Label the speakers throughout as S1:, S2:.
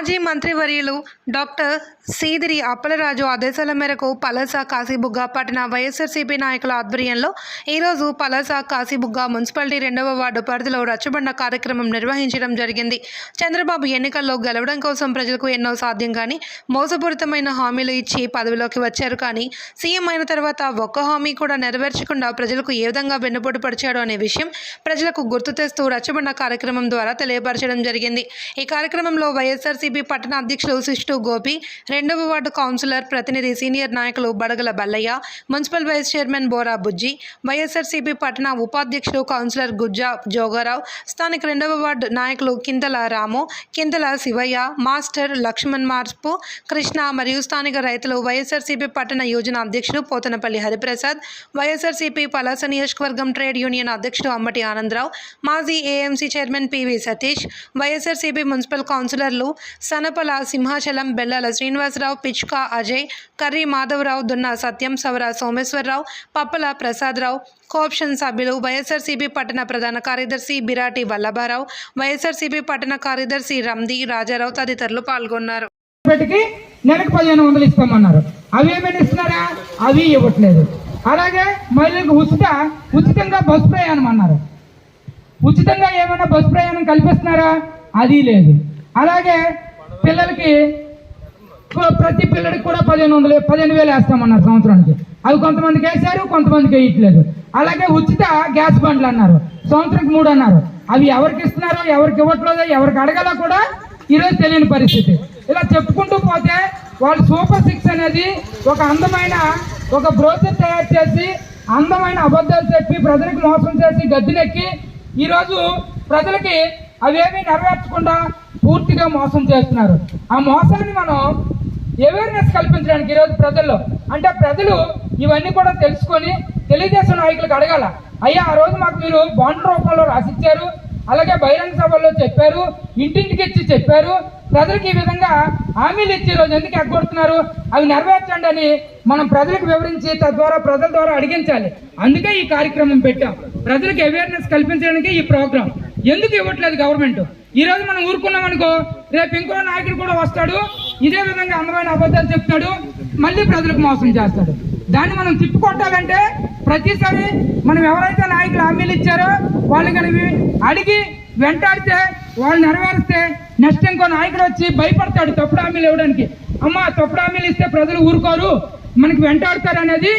S1: మాజీ మంత్రివర్యులు డాక్టర్ సీదిరి అప్పలరాజు ఆదేశాల మేరకు పలాస కాశీబుగ్గ పట్టణ వైఎస్ఆర్సీపీ నాయకుల ఆధ్వర్యంలో ఈరోజు పలస కాశీబుగ్గ మున్సిపాలిటీ రెండవ వార్డు పరిధిలో రచ్చబండ కార్యక్రమం నిర్వహించడం జరిగింది. చంద్రబాబు ఎన్నికల్లో గెలవడం కోసం ప్రజలకు ఎన్నో సాధ్యం కానీ మోసపూరితమైన హామీలు ఇచ్చి పదవిలోకి వచ్చారు కానీ సీఎం అయిన తర్వాత ఒక్క హామీ కూడా నెరవేర్చకుండా ప్రజలకు ఏ విధంగా వెన్నుపోటు పరిచాడు అనే విషయం ప్రజలకు గుర్తు తెస్తూ రచ్చబండ కార్యక్రమం ద్వారా తెలియపరచడం జరిగింది. ఈ కార్యక్రమంలో వైఎస్ఆర్సీ టీడీపీ పట్టణ అధ్యక్షులు శిష్టు గోపి రెండవ వార్డు కౌన్సిలర్ ప్రతినిధి సీనియర్ నాయకులు Badagala Ballayya municipal vice chairman Bora Bujji YSRCP పట్టణ ఉపాధ్యక్షుడు కౌన్సిలర్ గుజ్జా జోగారావు స్థానిక రెండవ వార్డు నాయకులు కిందల రాము కిందల శివయ్య మాస్టర్ లక్ష్మణ్ మార్పు కృష్ణ మరియు స్థానిక రైతులు వైఎస్ఆర్సీపీ పట్టణ యోజన అధ్యక్షుడు పోతనపల్లి హరిప్రసాద్ వైఎస్ఆర్సీపీ పలాస నియోజకవర్గం ట్రేడ్ యూనియన్ అధ్యక్షుడు అమ్మటి ఆనందరావు మాజీ AMC chairman PV Satish YSRCP municipal కౌన్సిలర్లు సనపల సింహాచలం బెల్లల శ్రీనివాసరావు పిచ్కా అజయ్ కర్రీ మాధవరావు దున్న సత్యం సవర సోమేశ్వరరావు పప్పల ప్రసాదరావు కోఆప్షన్ సభ్యులు వైఎస్ఆర్సీపీ పట్టణ ప్రధాన కార్యదర్శి బిరాటి వల్లభారావు వైఎస్ఆర్సీపీ పట్టణ కార్యదర్శి రంది రాజారావు తదితరులు పాల్గొన్నారు.
S2: నెలకు పదిహేను వందలు ఇస్తామన్నారు. అవి ఏమైనా ఇస్తున్నారా? అవి ఇవ్వట్లేదు. అలాగే మహిళలకు ఉచిత ఉచితంగా బస్సు ప్రయాణం అన్నారు. ఉచితంగా ఏమైనా బస్సు ప్రయాణం కల్పిస్తున్నారా? అది లేదు. అలాగే పిల్లలకి ప్రతి పిల్లడికి కూడా పదిహేను వందలు పదిహేను వేలు వేస్తామన్నారు సంవత్సరానికి. అవి కొంతమందికి వేశారు కొంతమందికి వేయట్లేదు. అలాగే ఉచిత గ్యాస్ బండ్లు అన్నారు. సంవత్సరానికి మూడు అన్నారు. అవి ఎవరికి ఇస్తున్నారో ఎవరికి ఇవ్వట్లేదో ఎవరికి అడగాలో కూడా ఈరోజు తెలియని పరిస్థితి. ఇలా చెప్పుకుంటూ పోతే వాళ్ళు సూపర్ సిక్స్ అనేది ఒక అందమైన ఒక బ్రోచర్ తయారు చేసి అందమైన అబద్ధాలు చెప్పి ప్రజలకు మోసం చేసి గద్దెనెక్కి ఈరోజు ప్రజలకి అవేమీ నెరవేర్చకుండా పూర్తిగా మోసం చేస్తున్నారు. ఆ మోసాన్ని మనం అవేర్నెస్ కల్పించడానికి ఈరోజు ప్రజల్లో అంటే ప్రజలు ఇవన్నీ కూడా తెలుసుకొని తెలుగుదేశం నాయకులకు అడగాల అయ్యా ఆ రోజు మాకు మీరు బాండ్ రూపంలో రాసిచ్చారు అలాగే బహిరంగ సభల్లో చెప్పారు ఇంటింటికి ఇచ్చి చెప్పారు ప్రజలకు ఈ విధంగా హామీలు ఇచ్చే రోజు ఎందుకు ఎగ్గొడుతున్నారు అవి నెరవేర్చండి అని మనం ప్రజలకు వివరించి తద్వారా ప్రజల ద్వారా అడిగించాలి. అందుకే ఈ కార్యక్రమం పెట్టాం. ప్రజలకు అవేర్నెస్ కల్పించడానికి ఈ ప్రోగ్రాం. ఎందుకు ఇవ్వట్లేదు గవర్నమెంట్ ఈ రోజు మనం ఊరుకున్నాం అనుకో రేపు ఇంకో నాయకుడు కూడా వస్తాడు ఇదే విధంగా అందమైన అబద్ధాలు చెప్తాడు మళ్ళీ ప్రజలకు మోసం చేస్తాడు. దాన్ని మనం తిప్పుకొట్టాలంటే ప్రతిసారి మనం ఎవరైతే నాయకులు హామీలు ఇచ్చారో వాళ్ళు కనుక అడిగి వెంటాడితే వాళ్ళు నెరవేరిస్తే నెక్స్ట్ ఇంకో నాయకుడు వచ్చి భయపడతాడు తప్పుడు హామీలు ఇవ్వడానికి. అమ్మ తప్పుడు హామీలు ఇస్తే ప్రజలు ఊరుకోరు. మనకి వెంటాడతారు అనేది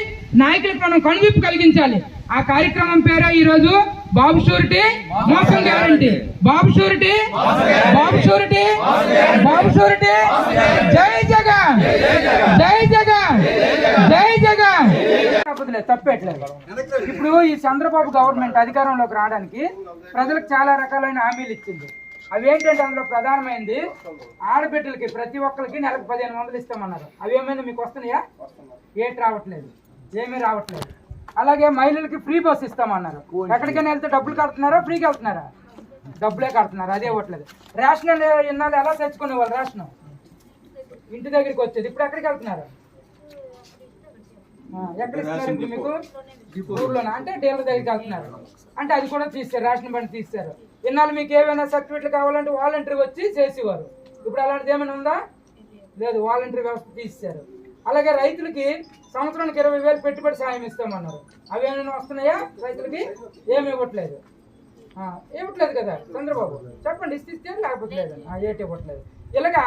S2: నాయకులకు మనం కనువిప్పు కలిగించాలి. ఆ కార్యక్రమం పేరే ఈ రోజు బాబు షూరిటీ మోసం guarantee. Babu surety Babu surety Babu surety. జై జగన్ జై జగన్ జై జగన్. తప్పేట్లేదు ఇప్పుడు ఈ చంద్రబాబు గవర్నమెంట్ అధికారంలోకి రావడానికి ప్రజలకు చాలా రకాలైన హామీలు ఇచ్చింది. అవి ఏంటంటే అందులో ప్రధానమైంది ఆడబిడ్డలకి ప్రతి ఒక్కరికి నెలకు పదిహేను వందలు ఇస్తామన్నారు. అవి ఏమైనా మీకు వస్తున్నాయా? ఏటి రావట్లేదు ఏమీ రావట్లేదు. అలాగే మహిళలకి ఫ్రీ బస్ ఇస్తామన్నారు. ఎక్కడికైనా వెళ్తే డబ్బులు కడుతున్నారా? ఫ్రీగా వెళ్తున్నారా? డబ్బులే కడుతున్నారు అదే ఇవ్వట్లేదు. రేషన్ ఇన్నాళ్ళు ఎలా తెచ్చుకునేవాళ్ళు రేషన్? ఇంటి దగ్గరికి వచ్చేది. ఇప్పుడు ఎక్కడికి వెళ్తున్నారు? ఎక్కడ ఇస్తున్నారు ఇప్పుడు మీకు? ఊర్లోనా? అంటే డీలర్ దగ్గరికి వెళ్తున్నారు. అంటే అది కూడా తీస్తారు రేషన్ బండి తీస్తారు ఇన్నాళ్ళు మీకు ఏమైనా సర్టిఫికెట్లు కావాలంటే వాలంటరీ వచ్చి చేసేవారు. ఇప్పుడు అలాంటిది ఏమైనా ఉందా? లేదు వాలంటరీ వ్యవస్థ తీసేశారు. అలాగే రైతులకి సంవత్సరానికి ఇరవై వేలు పెట్టుబడి సాయం ఇస్తామన్నారు. అవి ఏమైనా వస్తున్నాయా? రైతులకి ఏమి ఇవ్వట్లేదు. ఇవ్వట్లేదు కదా చంద్రబాబు? చెప్పండి ఇస్తే ఇస్తే లేకపోతే ఏటి ఇవ్వట్లేదు. ఇలాగా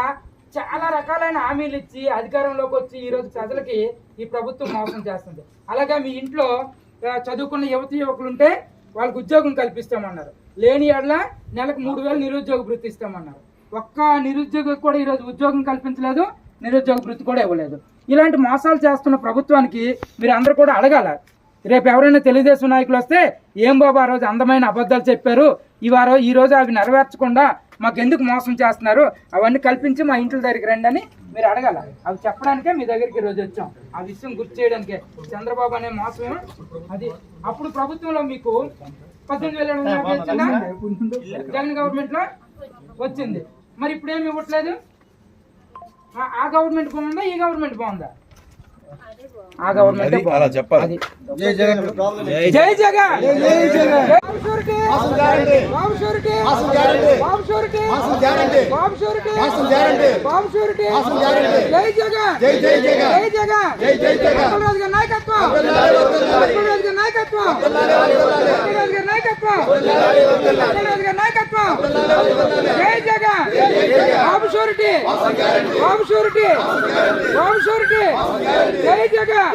S2: చాలా రకాలైన హామీలు ఇచ్చి అధికారంలోకి వచ్చి ఈ రోజు ప్రజలకి ఈ ప్రభుత్వం మోసం చేస్తుంది. అలాగే మీ ఇంట్లో చదువుకున్న యువతి యువకులు ఉంటే వాళ్ళకి ఉద్యోగం కల్పిస్తామన్నారు. లేని ఏళ్ళ నెలకు మూడు వేలు నిరుద్యోగ వృత్తి ఇస్తామన్నారు. ఒక్క నిరుద్యోగం కూడా ఈరోజు ఉద్యోగం కల్పించలేదు నిరుద్యోగ వృత్తి కూడా ఇవ్వలేదు. ఇలాంటి మోసాలు చేస్తున్న ప్రభుత్వానికి మీరు అందరూ కూడా అడగాల. రేపు ఎవరైనా తెలుగుదేశం నాయకులు వస్తే ఏం బాబు ఆ రోజు అందమైన అబద్ధాలు చెప్పారు? ఈ ఈ రోజు అవి నెరవేర్చకుండా మాకు ఎందుకు మోసం చేస్తున్నారు? అవన్నీ కల్పించి మా ఇంట్ల దగ్గరికి రండి అని మీరు అడగాల. అవి చెప్పడానికే మీ దగ్గరికి ఈరోజు రోజు వచ్చాం. ఆ విషయం గుర్తు చేయడానికే. చంద్రబాబు అనే మోసం అది అప్పుడు ప్రభుత్వంలో మీకు పద్దెనిమిది వేల జగన్ గవర్నమెంట్లో వచ్చింది. మరి ఇప్పుడు ఏమి ఇవ్వట్లేదు? ఆ- గవర్నమెంట్ బాగుందా ఈ గవర్నమెంట్ బాగుందా ఆ గవర్నమెంట్
S3: అలా చెప్పాలి.
S2: జై జగన్ జై Jagan Babu surety Babu surety Babu surety Babu surety Babu surety జై జగన్ జై జై జగన్ జై జగన్ జై జై జగన్ రాజు గారి నాయకత్వం గారి నాయకత్వం గారి నాయకత్వం గారి నాయకత్వం జై Jagan Babu surety Babu surety. Babu surety. జై జగన్.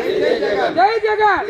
S2: జై జగన్.